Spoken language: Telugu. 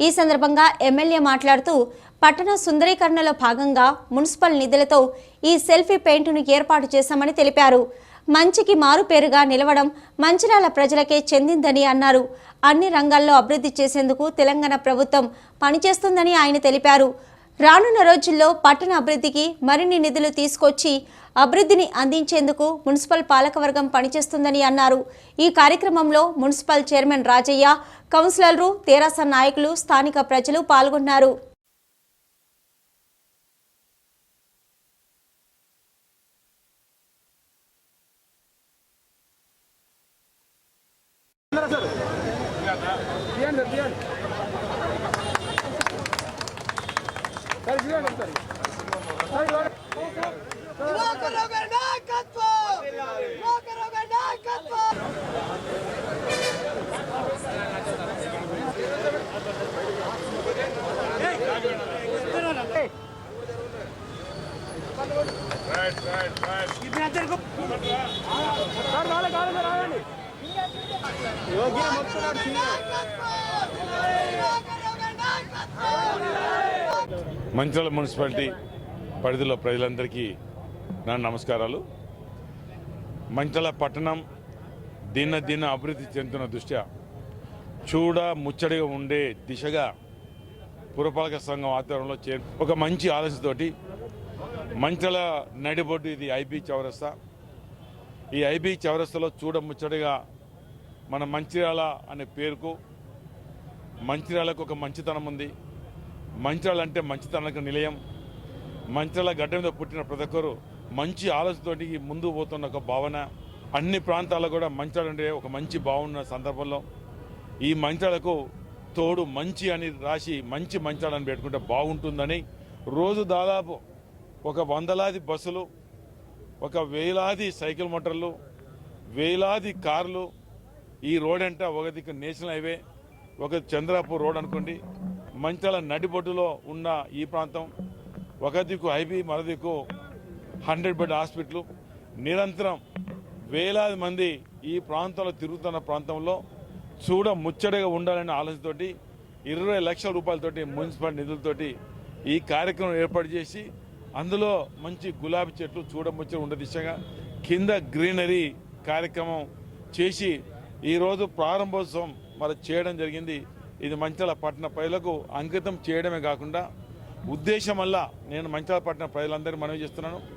ఈ సందర్భంగా ఎమ్మెల్యే మాట్లాడుతూ పట్టణ సుందరీకరణలో భాగంగా మున్సిపల్ నిధులతో ఈ సెల్ఫీ పెయింట్ను ఏర్పాటు చేశామని తెలిపారు. మంచికి మారుపేరుగా నిలవడం మంచిర్యాల ప్రజలకే చెందిందని అన్నారు. అన్ని రంగాల్లో అభివృద్ధి చేసేందుకు తెలంగాణ ప్రభుత్వం పనిచేస్తుందని ఆయన తెలిపారు. రానున్న రోజుల్లో పట్టణ అభివృద్ధికి మరిన్ని నిధులు తీసుకొచ్చి అభివృద్ధిని అందించేందుకు మున్సిపల్ పాలకవర్గం పనిచేస్తుందని అన్నారు. ఈ కార్యక్రమంలో మున్సిపల్ చైర్మన్ రాజయ్య కౌన్సిలర్లు తెరాస నాయకులు స్థానిక ప్రజలు పాల్గొన్నారు. కాలేదు రాయండి యోగి మొత్తం మంచిర్యాల మున్సిపాలిటీ పరిధిలో ప్రజలందరికీ నా నమస్కారాలు. మంచిర్యాల పట్టణం దిన దిన అభివృద్ధి చెందుతున్న దృష్ట్యా చూడ ముచ్చడిగా ఉండే దిశగా పురపాలక సంఘం ఆధ్వర్యంలో చే ఒక మంచి ఆలోచనతోటి మంచిర్యాల నడిబొడ్డు ఇది ఐబీ చౌరస్తా. ఈ ఐబీ చౌరస్తాలో చూడ ముచ్చడిగా మన మంచిర్యాల అనే పేరుకు మంచిర్యాలకు ఒక మంచితనం ఉంది. మంచిర్యాల అంటే మంచితనానికి నిలయం. మంచిరాల గడ్డ మీద పుట్టిన ప్రతి ఒక్కరు మంచి ఆలోచనతోటి ముందు పోతున్న ఒక భావన. అన్ని ప్రాంతాల్లో కూడా మంచిరాలు అంటే ఒక మంచి బాగున్న సందర్భంలో ఈ మంచిరాలకు తోడు మంచి అని రాసి మంచి మంచాలని పెట్టుకుంటే బాగుంటుందని రోజు దాదాపు ఒక వందలాది బస్సులు ఒక వేలాది సైకిల్ మోటార్లు వేలాది కార్లు ఈ రోడ్ అంటే ఒక దిక్కు నేషనల్ హైవే ఒక చంద్రాపూర్ రోడ్ అనుకోండి మంచాల నడిబొడ్డులో ఉన్న ఈ ప్రాంతం ఒక దిక్కు ఐబీ మరో దిక్కు హండ్రెడ్ బెడ్ హాస్పిటల్. నిరంతరం వేలాది మంది ఈ ప్రాంతంలో తిరుగుతున్న ప్రాంతంలో చూడ ముచ్చటగా ఉండాలనే ఆలోచనతోటి ఇరవై లక్షల రూపాయలతోటి మున్సిపల్ నిధులతోటి ఈ కార్యక్రమం ఏర్పాటు చేసి అందులో మంచి గులాబీ చెట్లు చూడముచ్చట ఉండే దిశగా కింద గ్రీనరీ కార్యక్రమం చేసి ఈరోజు ప్రారంభోత్సవం మరి చేయడం జరిగింది. ఇది మంచాల పట్టణ ప్రజలకు అంకితం చేయడమే కాకుండా ఉద్దేశం వల్ల నేను మంచాల పట్టణ ప్రజలందరికీ మనవి చేస్తున్నాను.